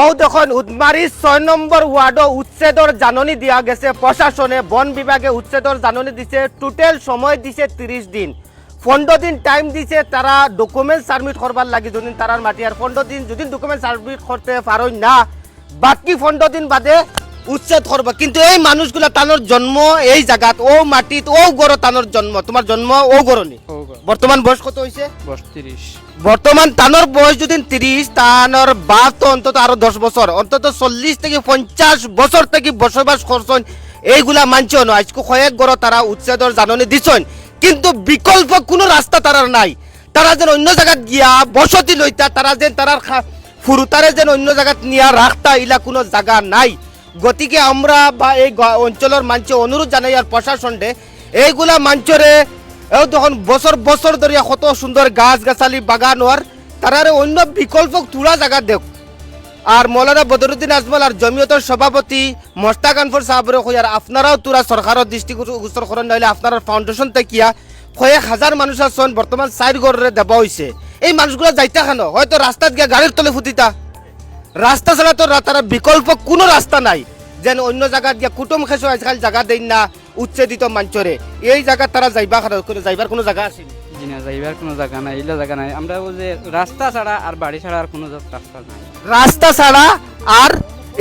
ও দেখুন, উদমারি ছয় নম্বর ওয়ার্ডও উচ্ছেদর জাননী দিয়া গেছে। প্রশাসনে বন বিভাগে উচ্ছেদর জাননী দিছে টোটাল সময় দিছে তিরিশ দিন। পনেরো দিন টাইম দিছে তারা ডকুমেন্ট সাবমিট করবার লাগে যদি তারার মাটি। আর পনেরো দিন যদি ডকুমেন্ট সাবমিট করতে পারোই না, বাকি পনেরো দিন বাদে উচ্ছেদ করব কিন্তু এই মানুষগুলা তানোর জন্ম এই জায়গাত ও মাটিত ও গড় তানোর জন্ম। তোমার জন্ম ও গড়নি। বর্তমান বয়স কত হয়েছে বত্রিশ। বর্তমান তানোর বয়স যদি তিরিশ তানোর বাপ তো অন্তত আরও দশ বছর। অন্তত চল্লিশ থেকে পঞ্চাশ বছর থেকে বসবাস করছেন এইগুলা মানছেন আজকে কয়েক গড় তারা উচ্ছেদর জাননী দিছেন। কিন্তু বিকল্প কোনো রাস্তা তারার নাই। তারা যেন অন্য জায়গাত গিয়া বসতি লইতা তারা যেন তারার ফুরুতারে যেন অন্য জায়গাত নিয়া রাখতা ইলা কোনো জায়গা নাই। গতিকে আমরা বা এই অঞ্চলের মাঞ্চে অনুরোধ জানাই আর প্রশাসনকে এইগুলা মাঞ্চরে এও তখন বছর বছর ধরে কত সুন্দর গাছ গাছালি বাগান হওয়ার তারারে অন্য বিকল্প তুলা জায়গা দেখ আর মৌলানা বদরুদ্দিন আজমল আর জমিয়তের সভাপতি মোস্তাক আনফর সাহাবরে কই আর আপনারাও তোরা সরকারের দৃষ্টিগোচর করেন নইলে আপনার ফাউন্ডেশন থেকিয়া কয়েক হাজার মানুষ আছেন বর্তমান চার গড়ে দেওয়া হয়েছে এই মানুষগুলো যাইতা কেন হয়তো রাস্তাত গিয়া গাড়ির তলে ফুটিতা রাস্তা ছাড়া তো তারা বিকল্প কোনো রাস্তা নাই। যেন অন্য জায়গাত গিয়া কুটুম খেসো আজকাল জায়গা দেন না। উচ্ছেদিত মাঞ্চরে এই জায়গা তারা যাইবা যাইবার কোনো জায়গা আছে জি না যাইবার কোনো জায়গা নাই ইলা জায়গা নাই। আমরা ও যে রাস্তা ছাড়া আর বাড়ি ছাড়া আর কোনো রাস্তা নাই। রাস্তা ছাড়া আর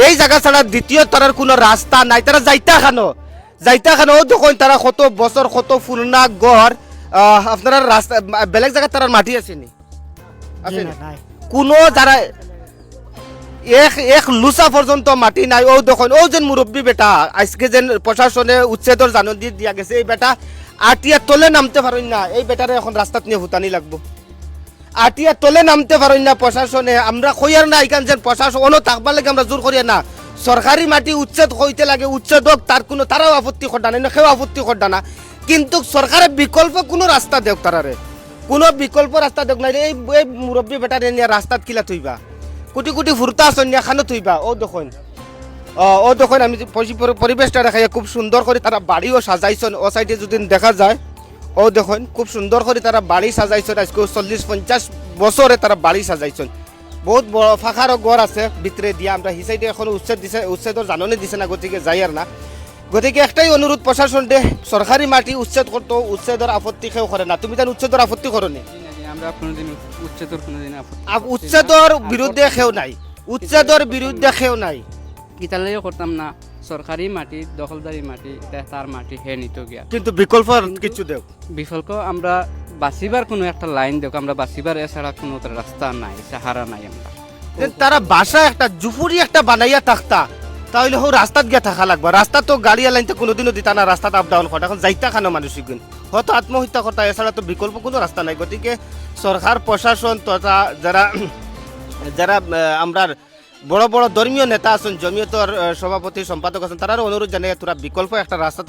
এই জায়গা ছাড়া দ্বিতীয় তারার কোনো রাস্তা নাই। তারা যাইতা খানো। যাইতা খানো দেখুন তারা কত বছর কত ফুলনা গড় আহ, আপনারা রাস্তা বেলেগ জায়গা তারার মাটি আছে নি? আছে কোনো যারা এক এক লুচা পর্যন্ত মাটি নাই। ও দেখুন ও যেন মুরব্বী বেটা। আজকে যেন প্রশাসনে উচ্ছেদর জাননী দিয়া গেছে, এই বেটা আটিয়া তলে নামতে পারেন না। এই বেটারে এখন রাস্তাত নিয়ে হুতানি লাগবো। আটিয়া তলে নামতে পারেন না প্রশাসনে আমরা কইয়ার না এখান যে প্রশাসন থাকবার লাগে আমরা জোর করিয়া না। সরকারি মাটি উচ্ছেদ হইতে লাগে উচ্ছেদ হোক তার কোনো তারাও আপত্তি করডা না সেও আপত্তি করডা না। কিন্তু সরকারের বিকল্প কোনো রাস্তা দেখ তারারে কোনো বিকল্প রাস্তা দেখ নাই। এই মুরব্বী বেটারে নিয়ে রাস্তাত কিলা থইবা? কোটি কোটি ফুরতা আসন নিয়ে খানো থইবা। ও দেখুন। ও দেখুন, আমি পরিবেশটা দেখাই, খুব সুন্দর করে তারা বাড়িও সাজাইছেন। ও সাইডে যদি দেখা যায় ও দেখুন, খুব সুন্দর করে তারা বাড়ি সাজাইছেন। আজকে চল্লিশ পঞ্চাশ বছরে তারা বাড়ি সাজাইছেন। বহুত ফাঁকারও গড় আছে ভিতরে দিয়া। আমরা সেই সাইডে এখন উচ্ছেদ দিছে উচ্ছেদর জাননী দিছে না, গতিকে যাই আর না। গতিকে একটাই অনুরোধ প্রশাসন দে সরকারি মাটি উচ্ছেদ করতো উচ্ছেদর আপত্তি কেউ করে না। তুমি তার উচ্ছেদর আপত্তি করো নি? আমরা কোনোদিন উচ্চতর কোনোদিন উচ্ছেদর বিরুদ্ধে কেউ নাই। উচ্ছেদর বিরুদ্ধে কেউ নাই। ইতালিও করতাম না সরকারি মাটি দখলদারি মাটি তার মাটি হে নিত গিয়া। কিন্তু বিকল্প কিছু দেও। বিফলক আমরা বাঁচিবার কোনো একটা লাইন দেখ আমরা বাঁচিবার এছাড়া কোনো রাস্তা নাই সাহারা নাই আমরা। তারা বাসা একটা জুপুরি একটা বানাইয়া থাকতা তাহলে হো রাস্তাত গিয়া থাকা লাগবে। রাস্তা তো গাড়ি লাইনতে কোনোদিনও দিতা না রাস্তাত আপ ডাউন করা এখন যাইতা খানো মানুষ গুণ। হয়তো আত্মহত্যা করতা এছাড়া তো বিকল্প কোনো রাস্তা নাই। গতিকে সরকার প্রশাসন তথা যারা যারা আমরা বড় বড় ধর্মীয় নেতা আছেন জমিয়তর সভাপতি, সম্পাদক আছেন তারারও অনুরোধ জানাই তোরা বিকল্প একটা রাস্তা